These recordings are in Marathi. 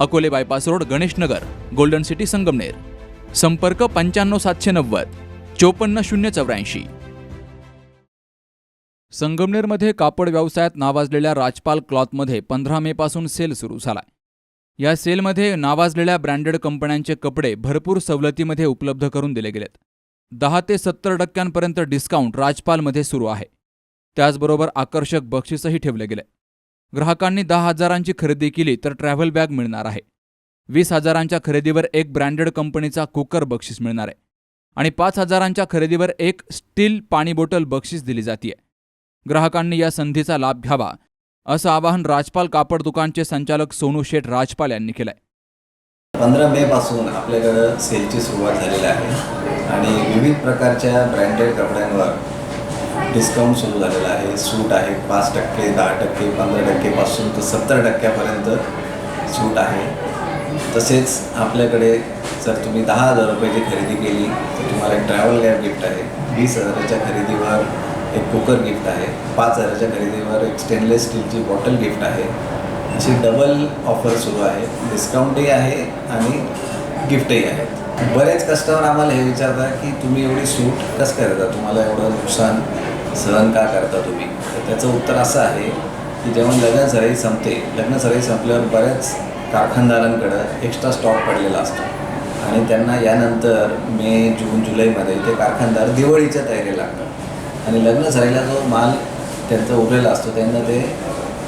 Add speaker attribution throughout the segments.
Speaker 1: Akole bypass road Ganeshnagar golden city Sangamner. संपर्क पंच्याण्णव सातशे नव्वद चोपन्न शून्य चौऱ्याऐंशी. संगमनेरमध्ये कापड व्यवसायात नावाजलेल्या राजपाल क्लॉथमध्ये पंधरा मे पासून सेल सुरू झालाय. या सेलमध्ये नावाजलेल्या ब्रँडेड कंपन्यांचे कपडे भरपूर सवलतीमध्ये उपलब्ध करून दिले गेलेत. दहा ते सत्तर टक्क्यांपर्यंत डिस्काउंट राजपालमध्ये सुरू आहे. त्याचबरोबर आकर्षक बक्षीसही ठेवले गेले. ग्राहकांनी दहा हजारांची खरेदी केली तर ट्रॅव्हल बॅग मिळणार आहे. वीस हजारांच्या खरेदीवर एक ब्रँडेड कंपनीचा कुकर बक्षीस मिळणार आहे. आणि पाच हजारांच्या खरेदीवर एक स्टील पाणी बॉटल बक्षीस दिली जाते ग्राहकांनी या संधीचा लाभ घ्यावा असं आवाहन राजपाल कापड दुकानचे संचालक सोनू शेठ राजपाल यांनी केलंय.
Speaker 2: पंधरा मे पासून आपल्याकडं सेलची सुरुवात झालेली आहे. आणि विविध प्रकारच्या ब्रँडेड कपड्यांवर डिस्काउंट सुरू झालेला आहे. सूट आहे पाच टक्के दहा टक्के पंधरा टक्केपासून तर सत्तर टक्क्यापर्यंत सूट आहे. तसेच आपल्याकडे जर तुम्ही दहा हजार रुपयाची खरेदी केली तर तुम्हाला एक ट्रॅव्हल गॅप गिफ्ट आहे. वीस हजाराच्या खरेदीवर एक कुकर गिफ्ट आहे. पाच हजाराच्या खरेदीवर एक स्टेनलेस स्टीलची बॉटल गिफ्ट आहे. अशी डबल ऑफर सुरू आहे. डिस्काउंटही आहे आणि गिफ्टही आहे. बरेच कस्टमर आम्हाला हे विचारतात की तुम्ही एवढी सूट कसं करता? तुम्हाला एवढं नुकसान सहन का करता तुम्ही? तर त्याचं उत्तर असं आहे की जेव्हा लग्न सराई संपते लग्न सराई संपल्यावर बऱ्याच कारखानदारांकडं एक्स्ट्रा स्टॉक पडलेला असतो. आणि त्यांना यानंतर मे जून जुलैमध्ये ते कारखानदार दिवाळीच्या तयारीला लागतात. आणि लग्न सराईला जो माल त्यांचा उरलेला असतो त्यांना ते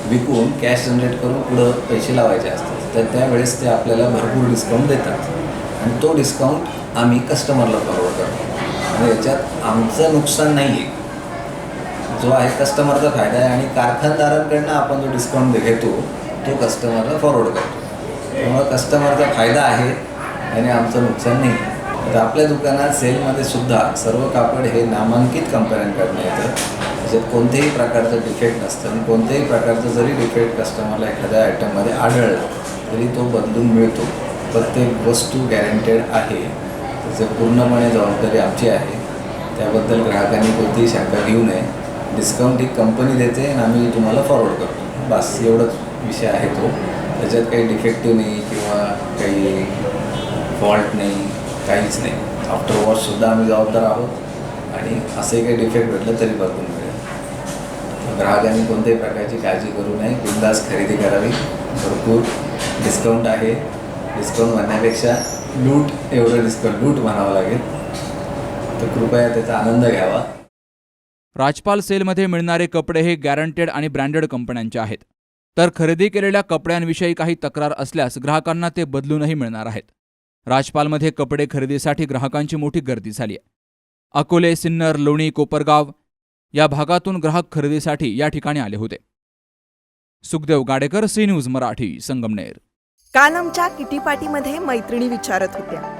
Speaker 2: विकून कॅश जनरेट करून पुढं पैसे लावायचे असतात. तर त्यावेळेस ते आपल्याला भरपूर डिस्काउंट देतात. आणि तो डिस्काउंट आम्ही कस्टमरला फॉरवर्ड करतो. आणि याच्यात आमचं नुकसान नाही आहे जो आहे कस्टमरचा फायदा आहे आणि कारखानदारांकडनं आपण जो डिस्काउंट घेतो तो कस्टमरला फॉरवर्ड करतो. त्यामुळे कस्टमरचा फायदा आहे आणि आमचं नुकसान नाही. आहे तर आपल्या दुकानात सेलमध्ये सुद्धा सर्व कापड हे नामांकित कंपन्यांकडनं येतं. त्याच्यात कोणत्याही प्रकारचं डिफेक्ट नसतं आणि कोणत्याही प्रकारचं जरी डिफेक्ट कस्टमरला एखाद्या आयटममध्ये आढळला तरी तो बदलून मिळतो. प्रत्येक वस्तू गॅरंटेड आहे. त्याचं पूर्णपणे जबाबदारी आमची आहे. त्याबद्दल ग्राहकांनी कोणतीही शंका घेऊ नये. डिस्काउंट ही कंपनी देते आणि आम्ही तुम्हाला फॉरवर्ड करतो. बस एवढंच विषय आहे तो. त्याच्यात काही डिफेक्टिव्ह नाही किंवा काही फॉल्ट नाही काहीच नाही. आफ्टर वॉशसुद्धा आम्ही जबाबदार आहोत आणि असंही काही डिफेक्ट भेटलं तरी बदलून मिळेल. ग्राहकांनी कोणत्याही प्रकारची काळजी करू नये बिंदास खरेदी करावी. भरपूर डिस्काउंट आहे. डिस्काउंट म्हणण्यापेक्षा लूट एवढं डिस्काउंट लूट म्हणावं लागेल. तर कृपया त्याचा आनंद घ्यावा.
Speaker 1: राजपाल सेलमध्ये मिळणारे कपडे हे गॅरंटेड आणि ब्रँडेड कंपन्यांचे आहेत. तर खरेदी केलेल्या कपड्यांविषयी काही तक्रार असल्यास ग्राहकांना ते बदलूनही मिळणार आहेत. राजपालमध्ये कपडे खरेदीसाठी ग्राहकांची मोठी गर्दी झाली आहे. अकोले सिन्नर लोणी कोपरगाव या भागातून ग्राहक खरेदीसाठी या ठिकाणी आले होते. Sukhdev Gadekar C news Marathi Sangamner.
Speaker 3: काल आमच्या किटी पार्टीमध्ये मैत्रिणी विचारत होत्या.